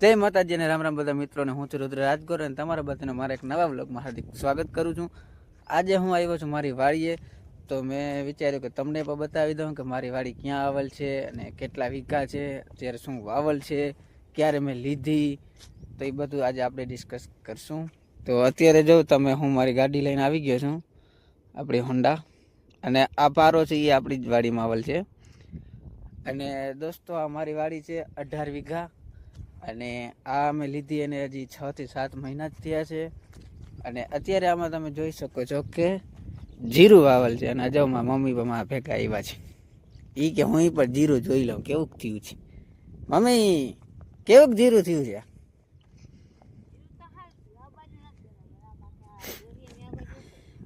જય માતાજી અને રામ રામ બધા મિત્રોને, હું છું રુદ્ર રાજગોર અને તમારા બધાને મારા એક નવા બ્લોગમાં હાર્દિક સ્વાગત કરું છું. આજે હું આવ્યો છું મારી વાડીએ. તો મેં વિચાર્યું કે તમને પણ બતાવી દઉં કે મારી વાડી ક્યાં આવેલ છે અને કેટલા વીઘા છે, અત્યારે શું વાવલ છે, ક્યારે મેં લીધી. તો એ બધું આજે આપણે ડિસ્કસ કરશું. તો અત્યારે જો તમે, હું મારી ગાડી લઈને આવી ગયો છું, આપણી હોન્ડા અને આ પારો છે એ આપણી જ વાડીમાં આવેલ છે. અને દોસ્તો, આ મારી વાડી છે અઢાર વીઘા. અને આ અમે લીધી એને હજી છ થી સાત મહિના જ થયા છે. અને અત્યારે આમાં તમે જોઈ શકો છો કે જીરું વાવલ છે અને જો મારા મમ્મી મારા ભેગા આવ્યા છે. એ કે હું પણ જીરું જોઈ લઉં કેવું થયું છે? મમ્મી કેવું જીરું થયું છે?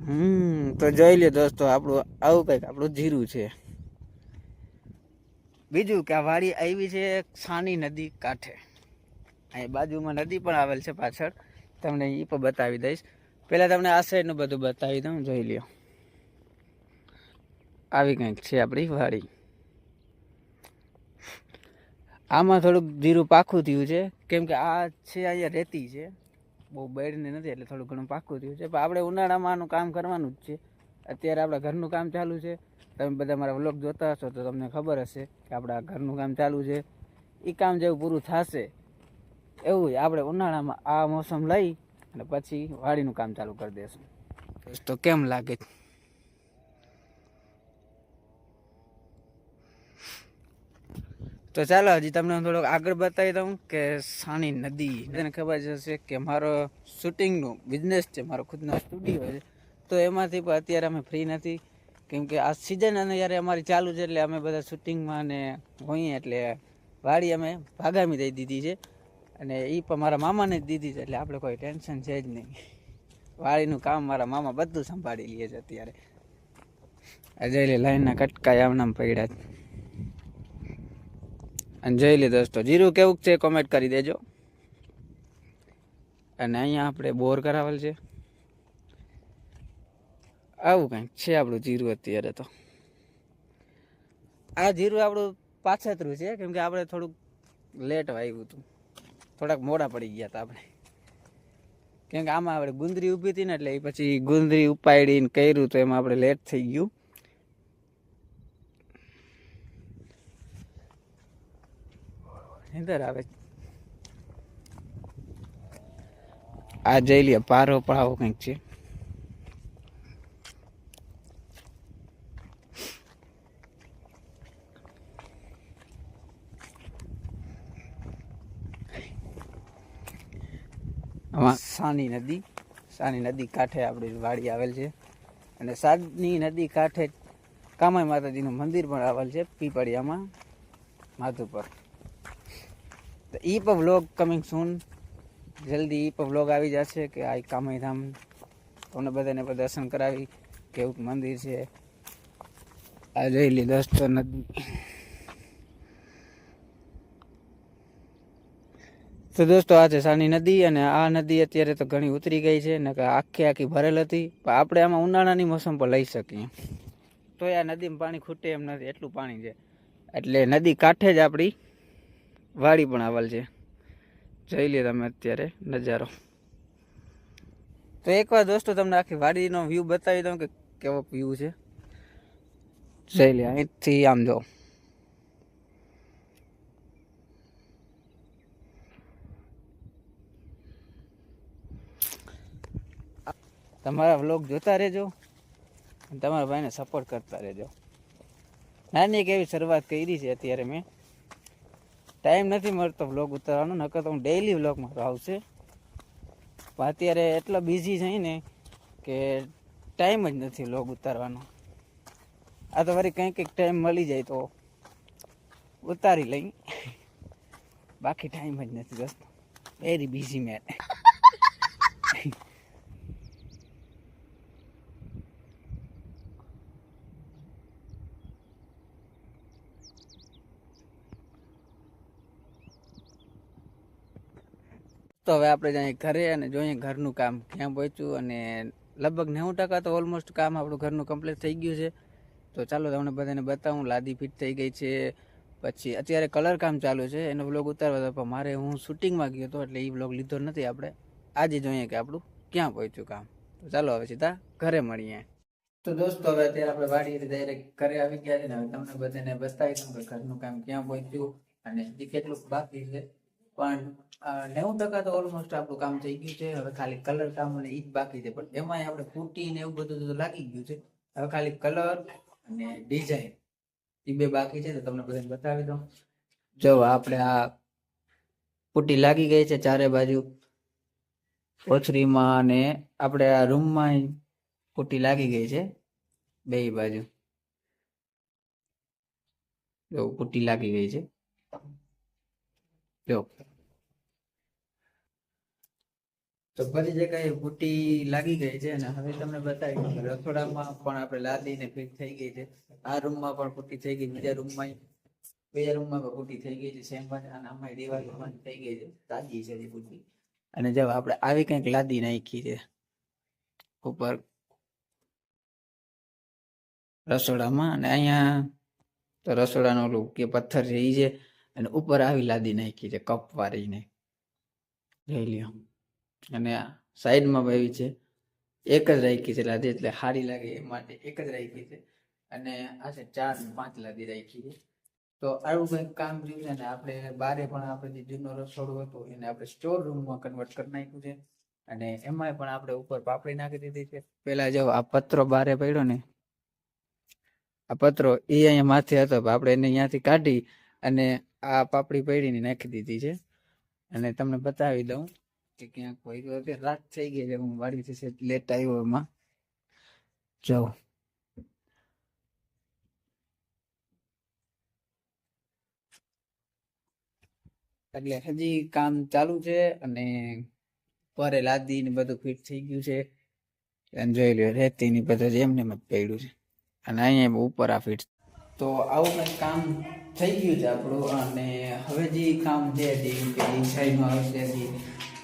હમ, તો જોઈ લ્યો દોસ્તો, આપણું, આવું કંઈક આપણું જીરું છે. બીજું કે આ વાડી આવી છે સાની નદી કાંઠે. અહીં બાજુમાં નદી પણ આવેલ છે પાછળ. તમને એ પણ બતાવી દઈશ. પહેલાં તમને આ સાઈડનું બધું બતાવી દઉં, જોઈ લ્યો. આવી કંઈક છે આપણી વાડી. આમાં થોડુંક જીરું પાખું થયું છે. કેમ કે આ છે, અહીંયા રેતી છે. બહુ બેડને નથી, એટલે થોડું ઘણું પાકું થયું છે. પણ આપણે ઉનાળામાં આનું કામ કરવાનું જ છે. અત્યારે આપણા ઘરનું કામ ચાલુ છે. તમે બધા મારા વ્લોગ જોતા હશો તો તમને ખબર હશે કે આપણા ઘરનું કામ ચાલુ છે. એ કામ જેવું પૂરું થશે એવું આપણે ઉનાળામાં આ મોસમ લઈ અને પછી વાડીનું કામ ચાલુ કરી દઈશું તો કેમ લાગે? તો ચાલો, હજી તમને હું થોડોક આગળ બતાવી દઉં કે સાણી નદી. તને ખબર જ હશે કે મારો શૂટિંગનું બિઝનેસ છે, મારો ખુદનો સ્ટુડિયો છે. તો એમાંથી પણ અત્યારે અમે ફ્રી નથી. કેમ કે આ સિઝન અને યારે અમારી ચાલુ છે એટલે અમે બધા શૂટિંગમાં ને હોઈએ એટલે વાડી અમે ભાગામી દઈ દીધી છે. અને એ પણ મારા મામાને જ દીધી છે, એટલે આપણે કોઈ ટેન્શન છે જ નહીં. વાળીનું કામ મારા મામા બધું સંભાળી લે છે અત્યારે. અજયલી લાઈનના કટકા આમનામ પડ્યા અને જોઈ લે દોસ્તો, જીરું કેવું છે કોમેન્ટ કરી દેજો. અને અહીંયા આપણે બોર કરાવેલ છે. આવું કંઈક છે આપણું જીરું અત્યારે તો. આ જીરું આપણું પાછતરું છે, કેમ કે આપણે થોડુંક લેટ વાવ્યું હતું. થોડાક મોડા પડી ગયા હતા આપણે. કેમ કે આમાં આપણે ગુંદરી ઊભી હતી ને એટલે એ પછી ગુંદરી ઉપાડીને કર્યું તો એમાં આપણે લેટ થઈ ગયું. નીંદર આવે. આ જઈ લે, પારો પડાવો કંઈક છે. સાની નદી સાની નદી કાંઠે આપણી વાડી આવેલ છે. અને સાની નદી કાંઠે કામાઈ માતાજીનું મંદિર પણ આવેલ છે, પીપળિયામાં, માધુપર. તો એ પણ વ્લોગ કમિંગ સૂન જલ્દી એ પણ વ્લોગ આવી જશે કે આ કામાઈ ધામ તમને બધાને દર્શન કરાવી કેવું મંદિર છે. આ જોઈ લીધો નદી તો દોસ્તો આ છે સાની નદી અને આ નદી અત્યારે તો ઘણી ઉતરી ગઈ છે ને આખી આખી ભરેલ હતી. પણ આપણે આમાં ઉનાળાની મોસમ પર લઈ શકીએ. તો આ નદીમાં પાણી ખૂટે એમ નથી, એટલું પાણી છે. એટલે નદી કાંઠે જ આપણી વાડી પણ આવેલ છે. જોઈ લે તમે અત્યારે નજારો. તો એકવાર દોસ્તો તમને આખી વાડીનો વ્યૂ બતાવી દઉં કે કેવો વ્યૂ છે. જોઈ લે અહીંથી આમ જો. તમારા વ્લોગ જોતા રહેજો. અને તમારા ભાઈને સપોર્ટ કરતા રહેજો. નાની એક એવી શરૂઆત કરી છે અત્યારે મેં. ટાઈમ નથી મળતો વ્લોગ ઉતારવાનો, નકર તો હું ડેઈલી વ્લોગ મારો આવશે. પણ અત્યારે એટલો બિઝી છે ને કે ટાઈમ જ નથી વ્લોગ ઉતારવાનો. આ તો વળી કંઈક કંઈક ટાઈમ મળી જાય તો ઉતારી લઈ. બાકી ટાઈમ જ નથી દોસ્તો વેરી બિઝી મેન તો હવે આપણે જઈએ ઘરે અને જોઈએ ઘરનું કામ ક્યાં પહોંચ્યું અને લગભગ નેવું ટકા તો ઓલમોસ્ટ કામ આપણું ઘરનું કમ્પ્લીટ થઈ ગયું છે. તો ચાલો તમને બધાને બતાવું, લાદી ફિટ થઈ ગઈ છે, પછી અત્યારે કલર કામ ચાલુ છે, એનો બ્લોગ ઉતારવા હતો પણ મારે હું શૂટિંગમાં ગયો હતો એટલે એ બ્લોગ લીધો નથી આપણે. આજે જોઈએ કે આપણું ક્યાં પહોંચ્યું કામ. તો ચાલો હવે સીધા ઘરે મળીએ. તો દોસ્તો, હવે અત્યારે આપણે વાડી ડાયરેક્ટ ઘરે આવી ગયા છે તમને બધાને બતાવી દઉં કે ઘરનું કામ ક્યાં પહોંચ્યું અને કેટલું બાકી છે. પણ નેવું ટકા તો ઓલમોસ્ટ આપણું કામ થઈ ગયું છે. હવે ખાલી કલર કામ અને ઈ બાકી છે. પણ એમાંય આપણે કુટી ને એવું બધું તો લાગી ગયું છે. હવે ખાલી કલર અને ડિઝાઇન એ બે બાકી છે તો તમને બધાને બતાવી દઉં. જો આપણે આ પુટ્ટી લાગી ગઈ છે ચારે બાજુ. ઓછરીમાં અને આપણે આ રૂમમાં પુટ્ટી લાગી ગઈ છે બે બાજુ. જો પુટ્ટી લાગી ગઈ છે. જો. તો બધી જગ્યાએ બુટી લાગી ગઈ છે અને હવે તમને બતાવી રસોડામાં પણ આપણે લાદીને ફિટ થઈ ગઈ છે. આ રૂમમાં પણ બુટી થઈ ગઈ બીજા રૂમમાં બીજા રૂમમાં પણ બુટી થઈ ગઈ છે. સેમ અને આમાં દિવાલમાં થઈ ગઈ છે. તાજી છે પુટ્ટી અને જો આપણે આવી કંઈક લાદી નાખી છે ઉપર રસોડામાં, અને અહીંયા તો રસોડાનો ઓલું કે પથ્થર છે એ છે. અને ઉપર આવી લાદી નાખી છે, કપ વાળીને. જોઈ લ્યો. અને સાઈડમાં એવી છે. એક જ રાખી છે લાદી એટલે સારી લાગે એ માટે એક જ રાખી છે. અને આ છે ચાર પાંચ લાદી રાખી છે. તો આવું કંઈક કામ રહ્યું છે ને આપણે બારે પણ આપણે જે જૂનો રસોડું હતું એને આપણે સ્ટોર રૂમમાં કન્વર્ટ કરી નાખ્યું છે. અને એમાંય પણ આપણે ઉપર પાપડી નાખી દીધી છે. પેલા જો આ પત્રો બારે પડ્યો ને, આ પત્રો એ અહીંયા માથે હતો પણ આપણે એને અહીંયાથી કાઢી અને આ પાપડી પડીને નાખી દીધી છે. અને તમને બતાવી દઉં. કે ક્યાંક હોય તો રાત થઈ ગઈ છે હું વાડીથી લેટ આવ્યો એમાં જાઉં એટલે હજી કામ ચાલુ છે અને પરે લાદી ને બધું ફિટ થઈ ગયું છે અને જોઈ લ્યો રેતી ની બધું એમને એમ જ પડ્યું છે અને અહીંયા ઉપર આ ફિટ તો આવું કંઈક કામ થઈ ગયું છે આપણું અને હવે જે કામ છે જે ડિઝાઇનો આવશે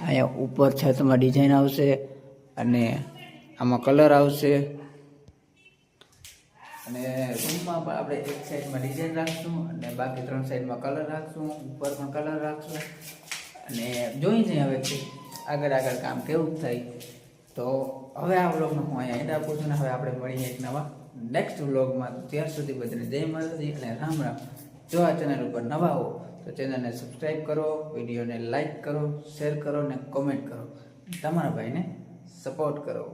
અહીંયા ઉપર છતમાં ડિઝાઇન આવશે અને આમાં કલર આવશે. અને રૂમમાં પણ આપણે એક સાઈડમાં ડિઝાઇન રાખશું અને બાકી ત્રણ સાઈડમાં કલર રાખશું, ઉપર પણ કલર રાખશું. અને જોઈ જઈએ હવે આગળ આગળ કામ કેવું થાય. તો હવે આ વ્લોગનો હું અહીંયા એન્ડ આપું છું ને હવે આપણે મળીએ એક નવા નેક્સ્ટ વ્લોગમાં. ત્યાર સુધી બધાને જય માતાજી અને રામ રામ. જો આ ચેનલ ઉપર નવા હો તો ચેનલને સબસ્ક્રાઈબ કરો, વિડીયોને લાઈક કરો, શેર કરો અને કોમેન્ટ કરો. તમારા ભાઈને સપોર્ટ કરો.